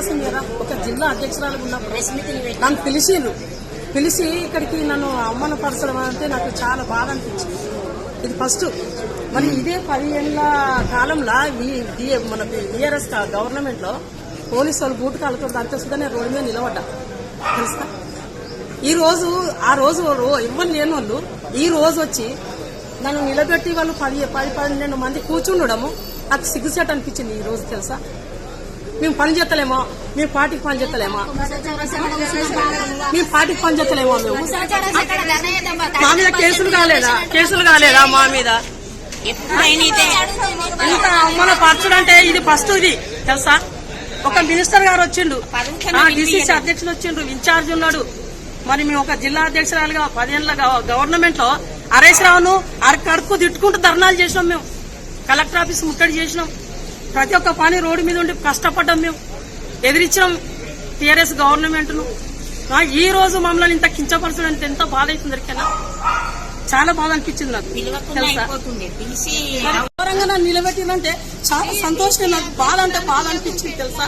విశ్వాసం లేదా? ఒక జిల్లా అధ్యక్షురాలు ఉన్నప్పుడు నన్ను పిలిచిండ్రు పిలిచి ఇక్కడికి నన్ను అవమానపరచడం అంటే నాకు చాలా బాధ అనిపించింది. ఇది ఫస్ట్. మరి ఇదే పదిహేనుల కాలంలో ఈ- ఈ- మన బీఆర్ఎస్ గవర్నమెంట్లో పోలీసు వాళ్ళు బూటు కాళ్ళతో దంతసుగా నేను రోడ్డు మీద నిలబడ్డా. తెలుసా? ఈ రోజు ఆ రోజు ఇవ్వని లేని వాళ్ళు ఈ రోజు వచ్చి నన్ను నిలబెట్టి వాళ్ళు పది పది పన్నెండు మంది కూర్చుండడము నాకు సిగ్గుసేట్ అనిపించింది ఈ రోజు తెలుసా? మేము పని చేస్తలేమో మేము పార్టీకి పని చేస్తలేమా. మేము పార్టీకి పని చేస్తలేమో మేము. మా మీద కేసులు కాలేదా? కేసులు కాలేదా మా మీద? ఇంత అవమాన పరచుడంటే ఇది ఫస్ట్ ఇది తెలుసా? ఒక మినిస్టర్ గారు వచ్చిండు. డిసిసి అధ్యక్షులు వచ్చిండ్రు ఇన్ఛార్జ్ ఉన్నాడు. మరి మేము ఒక జిల్లా అధ్యక్షురాలుగా పదేళ్ళ గవ- గవర్నమెంట్లో హరీష్ రావును అరకడుపు తిట్టుకుంటూ ధర్నాలు చేసినాం మేము. కలెక్టర్ ఆఫీస్ ముట్టడి చేసినాం. ప్రతి ఒక్క పని రోడ్డు మీద ఉండి కష్టపడ్డాం మేము. ఎదిరించినాం టీఆర్ఎస్ గవర్నమెంట్ను ఆ, ఈ రోజు మమ్మల్ని ఇంత కించపరచడం ఎంత బాధ అవుతుంది ఎరికైనా చాలా బాధ అనిపించింది నాకు. తెలుసా? ఘోరంగా నన్ను నిలబెట్టిందంటే చాలా సంతోషం నాకు బాధ అంటే బాధ అనిపించింది తెలుసా?